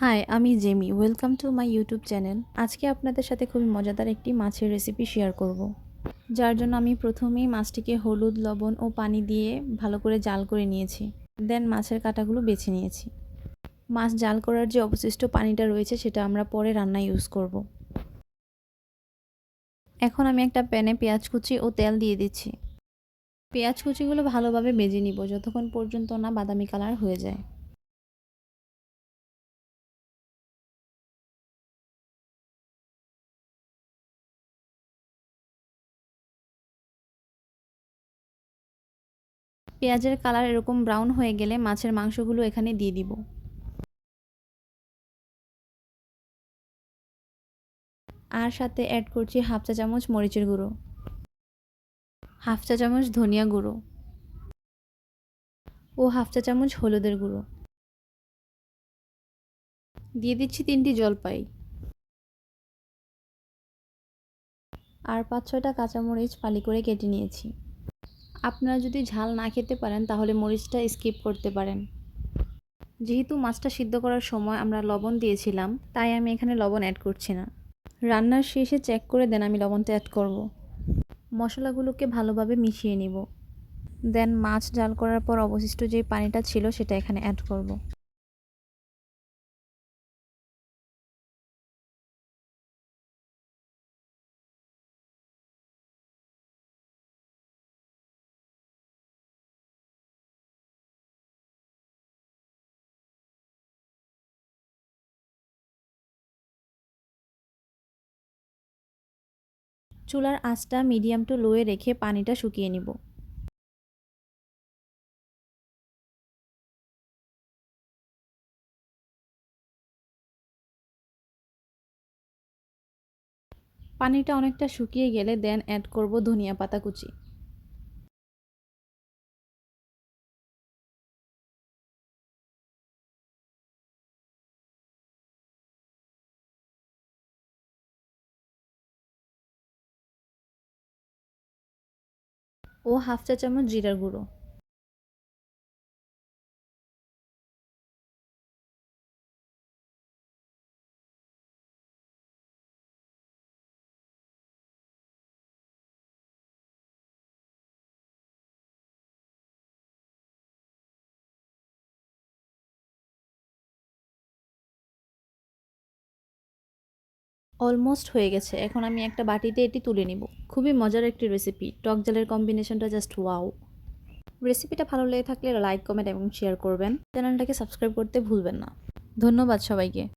High আমি Jamie. Welcome to my YouTube channel আজকে আপনাদের সাথে খুবই মজাদার একটি মাছের রেসিপি শেয়ার করব। যার জন্য আমি প্রথমেই মাছটিকে হলুদ, লবণ ও পানি দিয়ে ভালো করে জাল করে নিয়েছি। দেন মাছের কাঁটাগুলো বেছে নিয়েছি। মাছ জাল করার যে অবশিষ্ট পানিটা রয়েছে, সেটা আমরা পরে রান্নায় ইউজ করব। এখন আমি একটা প্যানে পেঁয়াজ কুচি ও তেল দিয়ে দিচ্ছি। পেঁয়াজ কুচিগুলো ভালোভাবে বেজে নিব, যতক্ষণ পর্যন্ত না বাদামি কালার হয়ে যায়। পেঁয়াজের কালার এরকম ব্রাউন হয়ে গেলে মাছের মাংসগুলো এখানে দিয়ে দিব। আর সাথে অ্যাড করছি হাফ চা চামচ মরিচের গুঁড়ো। হাফ চা চামচ ধনিয়া গুঁড়ো। ও হাফ চা চামচ হলুদের গুঁড়ো। দিয়ে দিচ্ছি তিনটি জলপাই। আর পাঁচ ছয়টা কাঁচামরিচ ফালি করে কেটে নিয়েছি। আপনারা যদি ঝাল না খেতে পারেন, তাহলে মরিচটা স্কিপ করতে পারেন যেহেতু মাছটা সিদ্ধ করার সময় আমরা লবণ দিয়েছিলাম, তাই আমি এখানে লবণ অ্যাড করছি না রান্নার শেষে চেক করে দেন আমি লবণটা অ্যাড করব। মশলাগুলোকে ভালোভাবে মিশিয়ে নিব দেন মাছ জাল করার পর অবশিষ্ট যে পানিটা ছিল, সেটা এখানে অ্যাড করব। চুলার আঁচটা মিডিয়াম টু লোয়ে রেখে পানিটা শুকিয়ে নিব। পানিটা অনেকটা শুকিয়ে গেলে দেন অ্যাড করব ধনিয়া পাতা কুচি। ও হাফ চা চামচ জিরার গুঁড়ো। অলমোস্ট হয়ে গেছে। এখন আমি একটা বাটিতে এটি তুলে নিব। খুবই মজার একটি রেসিপি টক জালের কম্বিনেশনটা জাস্ট ওয়াও রেসিপিটা ভালো লেগে থাকলে লাইক কমেন্ট এবং শেয়ার করবেন। চ্যানেলটাকে সাবস্ক্রাইব করতে ভুলবেন না। ধন্যবাদ সবাইকে।